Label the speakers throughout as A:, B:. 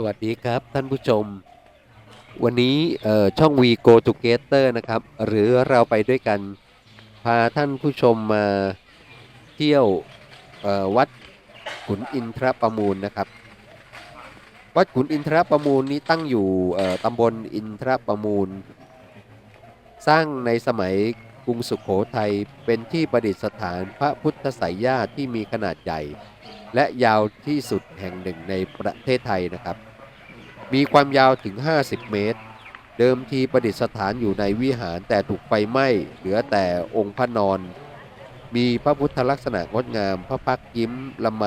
A: สวัสดีครับท่านผู้ชม วันนี้ช่อช่อง We Go Together นะครับ หรือเราไปด้วยกัน พาท่านผู้ชมมาเที่ยววัดขุนอินทรประมูลนะครับ วัดขุนอินทรประมูลนี้ตั้งอยู่ตำบลอินทรประมูล สร้างในสมัยกรุงสุขโขทัยเป็นที่ประดิษฐานพระพุทธไสยญาติที่มีขนาดใหญ่ และยาวที่สุดแห่งหนึ่งในประเทศไทยนะครับ มีความยาวถึง 50 เมตร เดิมทีประดิษฐานอยู่ในวิหารแต่ถูกไฟไหม้ เหลือแต่องค์พระนอน มีพระพุทธลักษณะงดงาม พระพักยิ้มละไม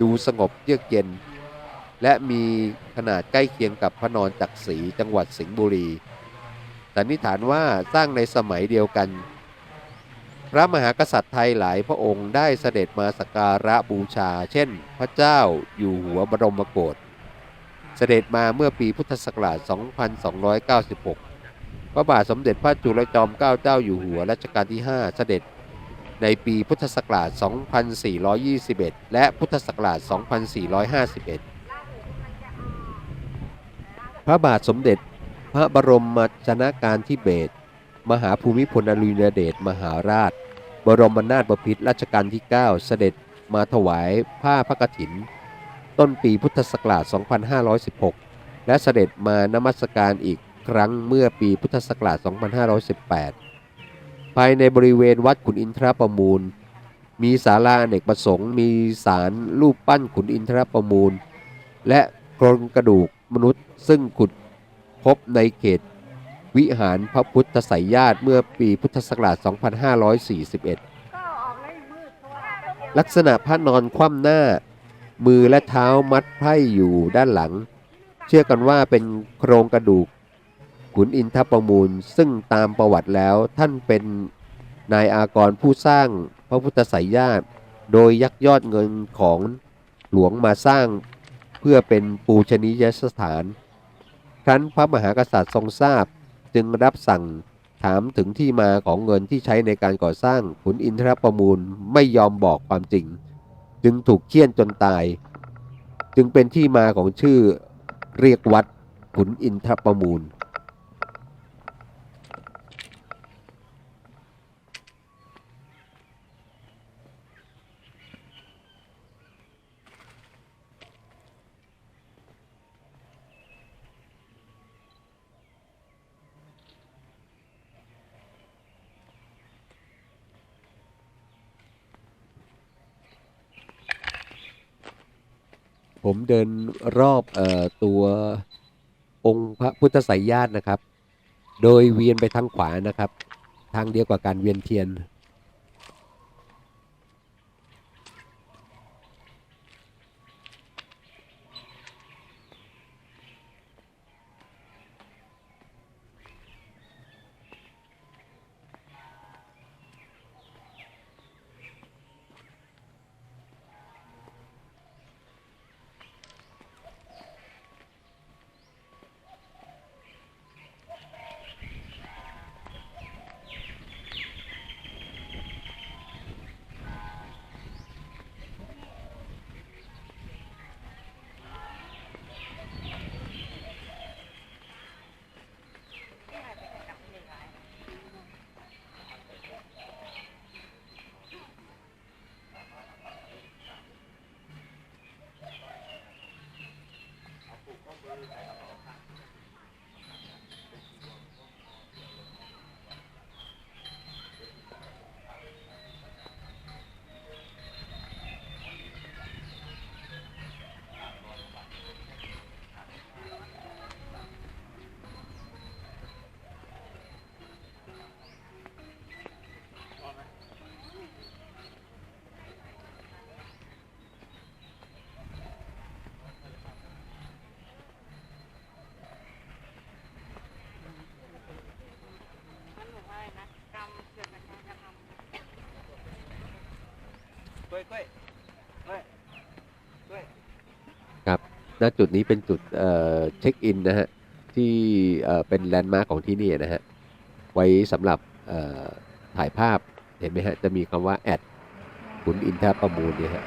A: ดูสงบเยือกเย็น และมีขนาดใกล้เคียงกับพระนอนจักรีจังหวัดสิงห์บุรีสันนิษฐานว่าสร้างในสมัยเดียวกัน พระมหากษัตริย์ไทยหลายพระองค์ได้เสด็จมาสักการะบูชา เช่น พระเจ้าอยู่หัวบรมโกศ เสด็จมาเมื่อปีพุทธศักราช 2296 พระบาทสมเด็จพระจุลจอมเกล้าเจ้าอยู่หัวรัชกาลที่ 5 เสด็จในปีพุทธศักราช 2421 และพุทธศักราช 2451 พระบาทสมเด็จพระบรมชนการธิเบศมหาภูมิพลอดุลยเดชมหาราช บรมนาถบพิตรรัชกาลที่ 9 เสด็จมาถวายผ้าพระกฐิน ต้นปีพุทธศักราช 2516 และเสด็จมานมัสการอีกครั้งเมื่อปีพุทธศักราช 2518 ภายในบริเวณวัดขุนอินทรประมูล มีศาลาอเนกประสงค์ มีศาลรูปปั้นขุนอินทรประมูล และโครงกระดูกมนุษย์ซึ่งขุดพบในเขต วิหารพระพุทธไสยญาติเมื่อปีพุทธศักราช 2541 ลักษณะพระนอนคว่ำหน้า มือและเท้ามัดไพร่อยู่ด้านหลัง เชื่อกันว่าเป็นโครงกระดูก ขุนอินทประมูลซึ่งตามประวัติแล้วท่านเป็นนายอากรผู้สร้างพระพุทธไสยญาติโดยยักยอดเงินของหลวงมาสร้างเพื่อเป็นปูชนียสถาน ครั้นพระมหากษัตริย์ทรงทราบจึงรับสั่งถามถึงที่มาของเงินที่ใช้ในการก่อสร้างขุนอินทรประมูลไม่ยอมบอกความจริง จึงถูกเคี่ยนจนตาย จึงเป็นที่มาของชื่อเรียกวัดขุนอินทรประมูล ผมเดินรอบออตัวองค์พระพุทธไสยญาตินะครับ โดยเวียนไปทางขวานะครับ ทางเดียวกับการเวียนเทียน
B: กล้วยกล้วยกล้วยกล้วย
A: ณจุดนี้เป็นจุดเช็คอินนะฮะ ที่เป็นแลนด์มาร์คของที่นี่นะฮะ ไว้สำหรับถ่ายภาพเห็นไหมฮะ จะมีคำว่าแอดขุนอินทประมูลเนี่ยฮะ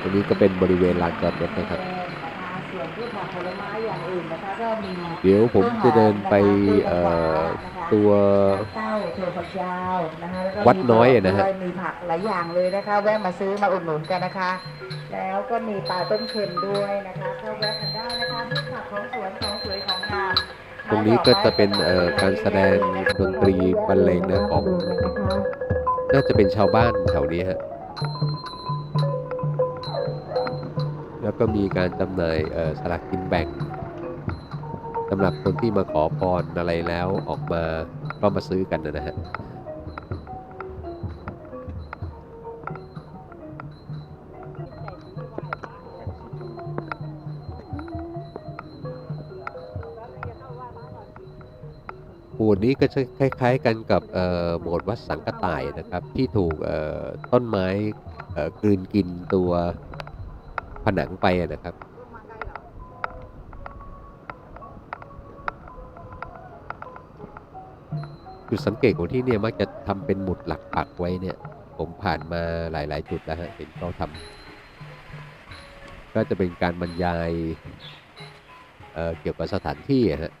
A: ตรงนี้ก็เป็นบริเวณลานจอดรถนะครับ
C: พืชผักผลไม้อย่างอื่นนะคะก็มี
A: เดี๋ยวผมจะเดินไปเอ่อตัว
C: เต้าถั่วฝักยาวนะคะแล้วก็
A: วัดน้อยอะนะฮะ
C: มีมีผักหลายอย่างเลยนะคะ แวะมาซื้อมาอุดหนุนกันนะคะ แล้วก็มีปลาต้มเค็มด้วยนะคะก็แวะกันได้นะคะพืชผักของสวนของสวยของงาม
A: ตรงนี้ก็จะเป็นเอ่อการแสดงดนตรีบรรเลงนะของน่าจะเป็นชาวบ้านแถวนี้ฮะ แล้วก็มีการจำหน่ายสลากกินแบ่งสำหรับคนที่มาขอพรอะไรแล้วออกมาก็มาซื้อกันนะฮะโบสถ์นี้ก็จะคล้าย ๆ กันกับโบสถ์วัดสังกต่ายนะครับ ที่ถูกต้นไม้กลืนกินตัว ผนังไปนะครับ จุดสังเกตของที่เนี่ยมักจะทำเป็นหมุดหลักปักไว้เนี่ย ผมผ่านมาหลาย ๆ จุดแล้วฮะเห็นเขาทำก็จะเป็นการบรรยายเเกี่ยวกับสถานที่อะฮะ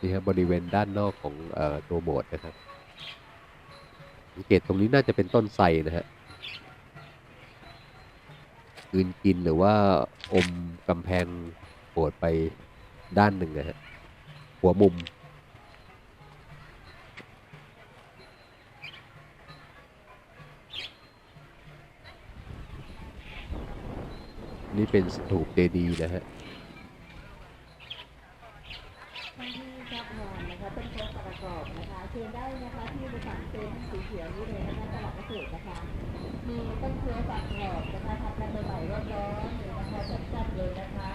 A: นี่ครับบริเวณด้านนอกของออตัวโบสถ์นะครับ สังเกตตรงนี้น่าจะเป็นต้นไทรนะฮะกินกินหรือว่าอมกำแพงโบสถ์ไปด้านหนึ่งนะฮะหัวมุม นี่เป็นสถูปเจดีนะฮะ
C: ท่านที่ชอบนอนนะคะต้นโพธิ์ประกอบนะคะเชิญได้นะคะที่บริษัทเต็นท์สีเขียวนี่เลยนะคะตลาดเกษตรนะคะ มีต้นโพธิ์ประกอบนะคะทำกันใหม่ๆร้อนๆเลยนะคะจัดๆเลยนะคะ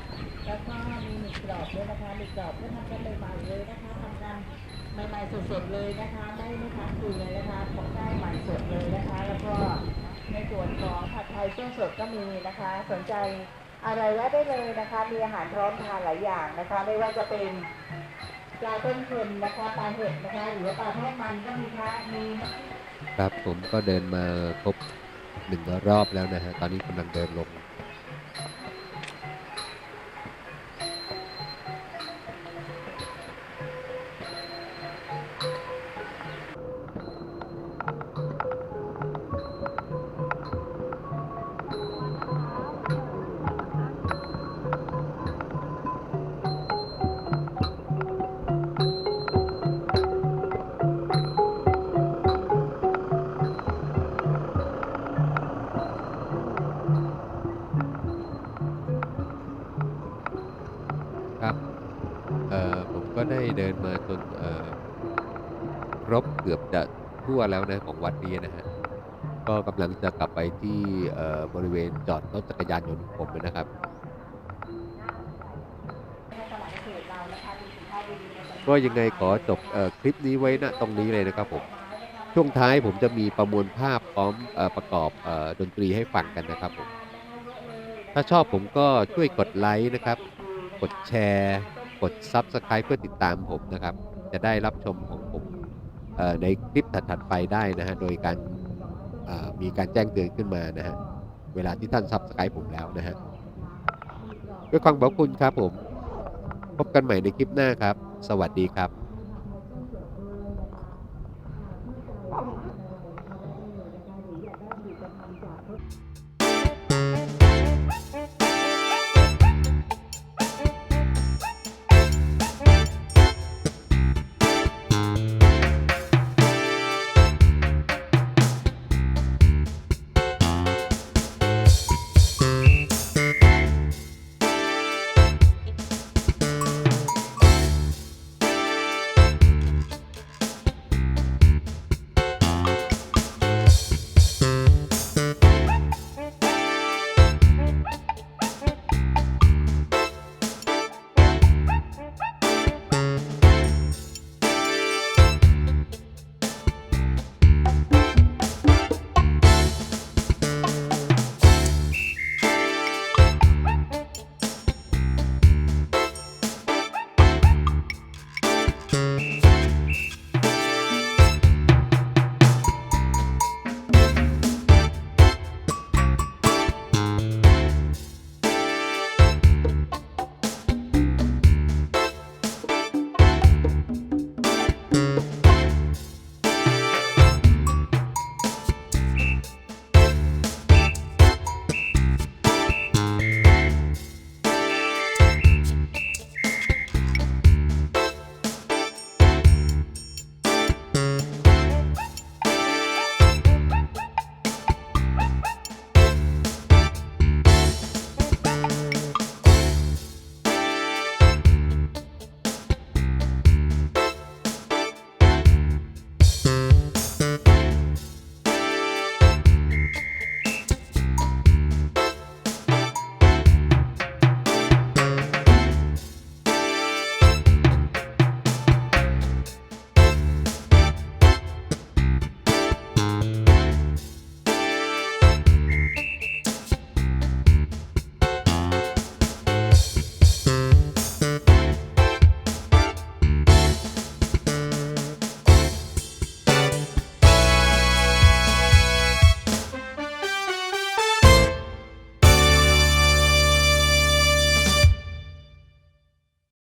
C: แล้วก็มีหมึกกร อบด้วยนะคะหมึกกรอบก็ทำกันใหม่ๆเลยนะคะทำกันใหม่ๆสดๆเลยนะคะ ไม่ไม่ค้างคืนเลยนะคะของได้ใหม่สดเลยนะคะ แล้วก็ในส่วนของผัดไทยเส้นสดก็มีนะคะ สนใจอะไรแวะได้เลยนะคะ มีอาหารพร้อมทานหลายอย่างนะคะ ไม่ว่าจะเป็นปลาต้มเค็มนะคะปลาเห็ดนะคะ หรือว่าปลาทอดมันก็มีค่ะมี
A: ครับผมก็เดินมาครบหนึ่งรอบแล้วนะฮะตอนนี้กำลังเดินลง ครบเกือบจะทั่วแล้วนะของวัดนี้นะฮะก็กำลังจะกลับไปที่บริเวณจอดรถจักรยานยนต์ผมนะครับ
C: ก็
A: ยังไงขอจบอคลิปนี้ไว้ณตรงนี้เลยนะครับผมช่วงท้ายผมจะมีประมวลภาพพร้อมอประกอบอดนตรีให้ฟังกันนะครับผมถ้าชอบผมก็ช่วยกดไลค์นะครับ กดแชร์ กด Subscribe เพื่อติดตามผมนะครับ จะได้รับชมของผมในคลิปถัดๆไปได้นะฮะ โดยการมีการแจ้งเตือนขึ้นมานะฮะ เวลาที่ท่านซับสไครป์ผมแล้วนะฮะ ด้วยความขอบคุณครับผม พบกันใหม่ในคลิปหน้าครับ สวัสดีครับ